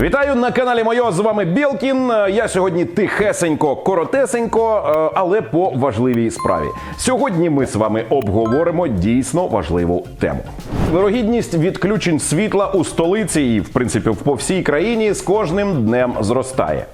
Вітаю на каналі Мойо. З вами Білкін. Я сьогодні тихесенько, коротесенько, е, але по важливій справі. Сьогодні ми з вами обговоримо дійсно важливу тему. Вирогідність відключень світла у столиці і, в принципі, по всій країні з кожним днем зростає.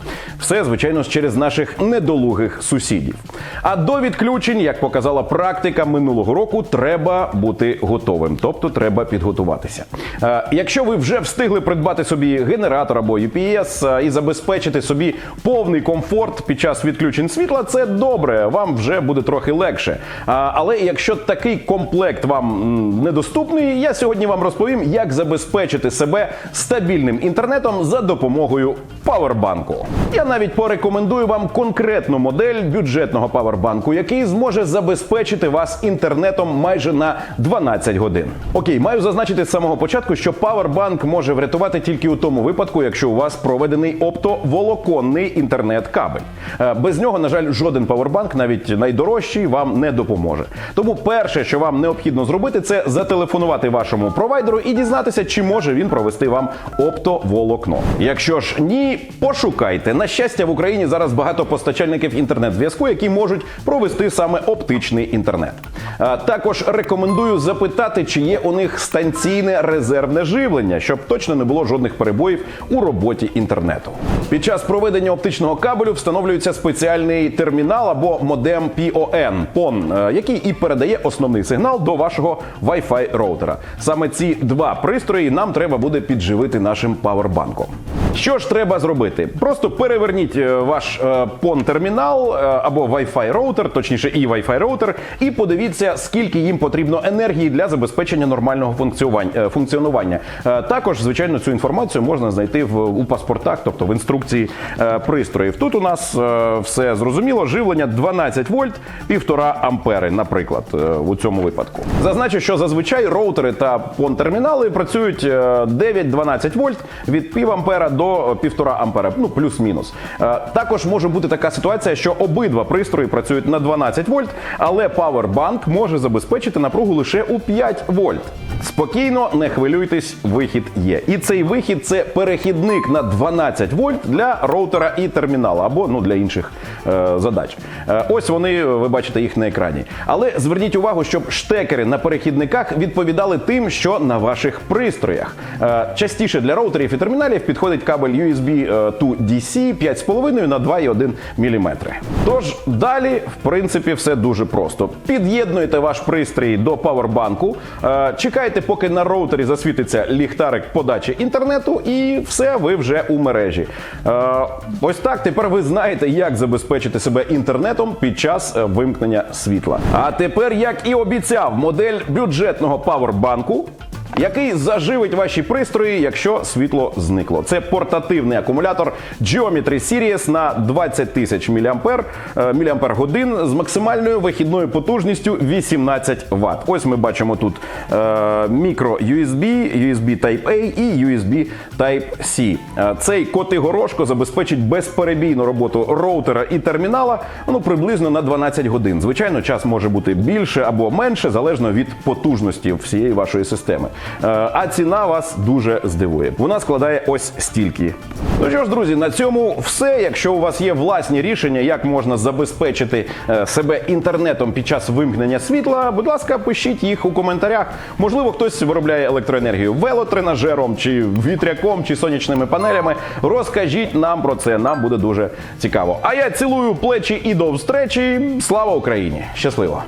Все, звичайно, через наших недолугих сусідів. А до відключень, як показала практика минулого року, треба бути готовим, тобто треба підготуватися. Е, Якщо ви вже встигли придбати собі генератор або UPS е, і забезпечити собі повний комфорт під час відключень світла, це добре, вам вже буде трохи легше. Але якщо такий комплект вам недоступний, я сьогодні вам розповім, як забезпечити себе стабільним інтернетом за допомогою павербанку. Я навіть порекомендую вам конкретну модель бюджетного павербанку, який зможе забезпечити вас інтернетом майже на 12 годин. Окей, маю зазначити з самого початку, що павербанк може врятувати тільки у тому випадку, якщо у вас проведений оптоволоконний інтернет-кабель. Е, Без нього, на жаль, жоден павербанк, навіть найдорожчий, вам не допоможе. Тому перше, що вам необхідно зробити, це зателефонувати вашому провайдеру і дізнатися, чи може він провести вам оптоволокно. Якщо ж ні, пошукайте. На щастя, в Україні зараз багато постачальників інтернет-зв'язку, які можуть провести саме оптичний інтернет. Також рекомендую запитати, чи є у них станційне резервне живлення, щоб точно не було жодних перебоїв у роботі інтернету. Під час проведення оптичного кабелю встановлюється спеціальний термінал або модем PON, PON, е, який і передає основний сигнал до вашого Wi-Fi роутера. Саме ці два пристрої нам треба буде підживити нашим павербанком. Що ж треба зробити? Просто переверніть е, ваш е, PON термінал е, або Wi-Fi роутер, точніше, і Wi-Fi роутер, і подивіться, скільки їм потрібно енергії для забезпечення нормального функціонування. е. Е, Також, звичайно, цю інформацію можна знайти в у паспортах, тобто в інструкції е, пристроїв. Тут у нас е, все зрозуміло. Живлення 12 вольт, 1,5 ампери, наприклад, е, у цьому випадку. Зазначу, що зазвичай роутери та PON термінали працюють е, 9-12 вольт від пів ампера до 1,5 ампера, ну плюс-мінус. Е, Також може бути така ситуація, що обидва пристрої працюють на 12 вольт, але Powerbank може забезпечити напругу лише у 5 вольт. Спокійно, не хвилюйтесь, вихід є. І цей вихід це перехідник на 12 вольт для роутера і термінала, або ну для інших е, задач. Е, ось вони, ви бачите їх на екрані. Але зверніть увагу, щоб штекери на перехідниках відповідали тим, що на ваших пристроях. Е, частіше для роутерів і терміналів підходить кабель USB е, to DC 5,5 на 2,1 мм. Тож далі, в принципі, все дуже просто. Під'єднуєте ваш пристрій до павербанку, е, чекайте, поки на роутері засвітиться ліхтарик подачі інтернету, і все, ви вже у мережі. Е, Ось так тепер ви знаєте, як забезпечити себе інтернетом під час е, вимкнення світла. А тепер, як і обіцяв, модель бюджетного павербанку який заживить ваші пристрої, якщо світло зникло. Це портативний акумулятор Geometry Series на 20 тисяч мА, мАч годин з максимальною вихідною потужністю 18 Вт. Ось ми бачимо тут е, мікро USB, USB Type-A і USB Type-C. Е, Цей котигорошко забезпечить безперебійну роботу роутера і термінала ну, приблизно на 12 годин. Звичайно, час може бути більше або менше, залежно від потужності всієї вашої системи. Е, А ціна вас дуже здивує. Вона складає ось стільки. Ну що ж, друзі, на цьому все. Якщо у вас є власні рішення, як можна забезпечити е, себе інтернетом під час вимкнення світла, будь ласка, пишіть їх у коментарях. Можливо, хтось виробляє електроенергію велотренажером, чи вітряком, чи сонячними панелями. Розкажіть нам про це. Нам буде дуже цікаво. А я цілую плечі і до встречі. Слава Україні! Щасливо!